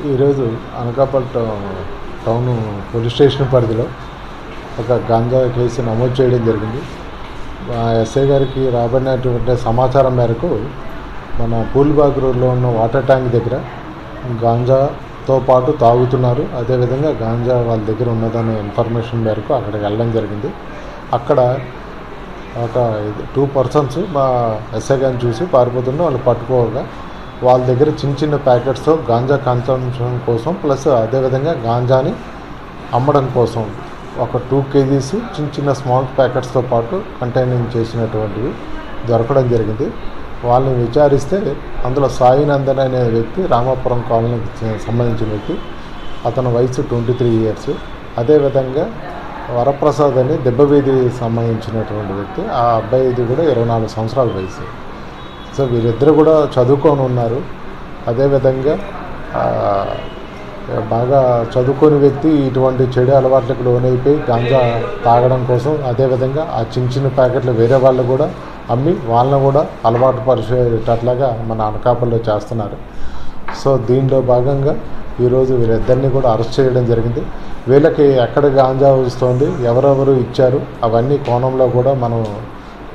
ఈరోజు Anakapatnam town town police station పరిధిలో ఒక గాంజా కేసు నమోదు చేయడం జరిగింది. మా ఎస్ఐ గారికి రాబడినటువంటి సమాచారం మేరకు మన పూల్బాగ్ రోడ్లో ఉన్న వాటర్ ట్యాంక్ దగ్గర గాంజాతో పాటు తాగుతున్నారు. అదేవిధంగా గాంజా వాళ్ళ దగ్గర ఉన్నదనే ఇన్ఫర్మేషన్ మేరకు అక్కడికి వెళ్ళడం జరిగింది. అక్కడ ఒక టూ పర్సన్స్ మా ఎస్ఐ గారిని చూసి పారిపోతుంటే వాళ్ళు పట్టుకోగా వాళ్ళ దగ్గర చిన్న చిన్న ప్యాకెట్స్తో గాంజా కన్సంప్షన్ కోసం ప్లస్ అదేవిధంగా గాంజాని అమ్మడం కోసం ఒక టూ కేజీస్ చిన్న చిన్న స్మాల్ ప్యాకెట్స్తో పాటు కంటైనింగ్ చేసినటువంటివి దొరకడం జరిగింది. వాళ్ళని విచారిస్తే అందులో సాయినందన్ అనే వ్యక్తి రామాపురం కాలనీకి సంబంధించిన వ్యక్తి అతని వయసు ట్వంటీ త్రీ ఇయర్స్ అదేవిధంగా వరప్రసాద్ అని దెబ్బవీధి సంబంధించినటువంటి వ్యక్తి ఆ అబ్బాయిది కూడా ఇరవై నాలుగు సంవత్సరాల వయసు. సో వీరిద్దరు కూడా చదువుకొని ఉన్నారు. అదేవిధంగా బాగా చదువుకోని వ్యక్తి ఇటువంటి చెడు అలవాట్లకు లోనైపోయి గాంజా తాగడం కోసం అదేవిధంగా ఆ చిన్న చిన్న ప్యాకెట్లు వేరే వాళ్ళు కూడా అమ్మి వాళ్ళని కూడా అలవాటు పరిచేటట్లాగా మన అనకాపల్లో చేస్తున్నారు. సో దీనిలో భాగంగా ఈరోజు వీరిద్దరిని కూడా అరెస్ట్ చేయడం జరిగింది. వీళ్ళకి ఎక్కడ గాంజా వస్తుంది ఎవరెవరు ఇచ్చారు అవన్నీ కోణంలో కూడా మనం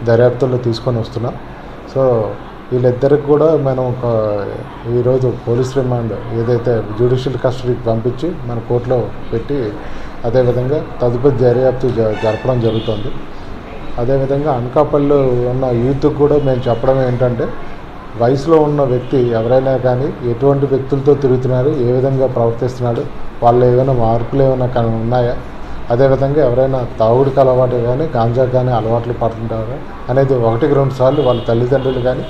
దర్యాప్తుల్లో తీసుకొని వస్తున్నాం. సో వీళ్ళిద్దరికి కూడా మనం ఒక ఈరోజు పోలీస్ రిమాండ్ ఏదైతే జ్యుడిషియల్ కస్టడీకి పంపించి మన కోర్టులో పెట్టి అదేవిధంగా తదుపరి దర్యాప్తు జ- జరపడం జరుగుతుంది. అదేవిధంగా అనకాపల్లిలో ఉన్న యూత్కి కూడా మేము చెప్పడం ఏంటంటే వయసులో ఉన్న వ్యక్తి ఎవరైనా కానీ ఎటువంటి వ్యక్తులతో తిరుగుతున్నారు ఏ విధంగా ప్రవర్తిస్తున్నాడు వాళ్ళు ఏమైనా మార్పులు ఏమైనా కానీ ఉన్నాయా? అదేవిధంగా ఎవరైనా తాగుడికి అలవాటు కానీ గాంజా కానీ అలవాట్లు పడుతుంటారు? అనేది ఒకటికి రెండు సార్లు వాళ్ళ తల్లిదండ్రులు కానీ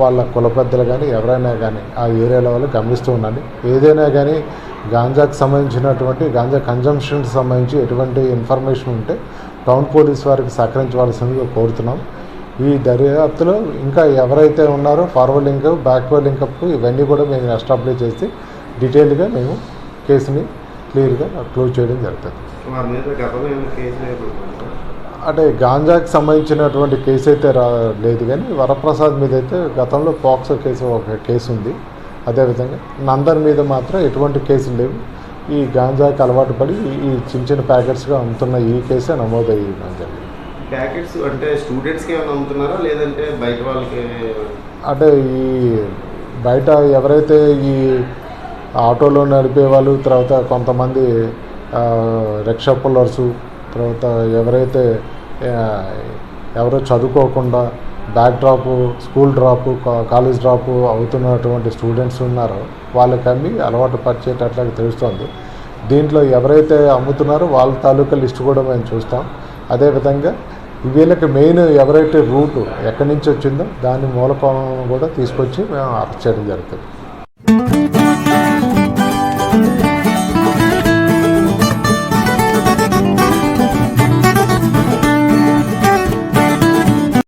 వాళ్ళ కుల పెద్దలు కానీ ఎవరైనా కానీ ఆ ఏరియాలో వాళ్ళు గమనిస్తూ ఉండండి. ఏదైనా కానీ గాంజాకు సంబంధించినటువంటి గాంజా కన్జంప్షన్కి సంబంధించి ఎటువంటి ఇన్ఫర్మేషన్ ఉంటే టౌన్ పోలీస్ వారికి సహకరించవలసిందిగా కోరుతున్నాం. ఈ దర్యాప్తులో ఇంకా ఎవరైతే ఉన్నారో ఫార్వర్డ్ లింక్ బ్యాక్వర్డ్ లింకప్ ఇవన్నీ కూడా మేము ఎస్టాబ్లిష్ చేసి డీటెయిల్గా మేము కేసుని క్లియర్గా క్లోజ్ చేయడం జరుగుతుంది. అంటే గాంజాకి సంబంధించినటువంటి కేసు అయితే రా లేదు కానీ వరప్రసాద్ మీద అయితే గతంలో పాక్సో కేసు ఒక కేసు ఉంది. అదేవిధంగా నందన్ మీద మాత్రం ఎటువంటి కేసులు లేవు. ఈ గాంజాకి అలవాటు పడి ఈ- చిన్న చిన్న ప్యాకెట్స్గా అమ్ముతున్న ఈ కేసే నమోదయ్యడం జరిగింది ప్యాకెట్స్ అంటే స్టూడెంట్స్కి ఏమైనా అమ్ముతున్నారా? లేదంటే బయట వాళ్ళకి అంటే ఈ బయట ఎవరైతే ఈ ఆటోలో నడిపే వాళ్ళు తర్వాత కొంతమంది రిక్షా పుల్లర్సు తర్వాత ఎవరైతే ఎవరో చదువుకోకుండా back drop school drop college drop అవుతున్నటువంటి స్టూడెంట్స్ ఉన్నారో వాళ్ళకి అమ్మి అలవాటు పరిచేటట్లాగా తెలుస్తుంది. దీంట్లో ఎవరైతే అమ్ముతున్నారో వాళ్ళ తాలూకా లిస్ట్ కూడా మేము చూస్తాం. అదేవిధంగా వీళ్ళకి మెయిన్ ఎవరైతే రూట్ ఎక్కడి నుంచి వచ్చిందో దాని మూలకోణం కూడా తీసుకొచ్చి మేము అరెస్ట్ చేయడం జరుగుతుంది.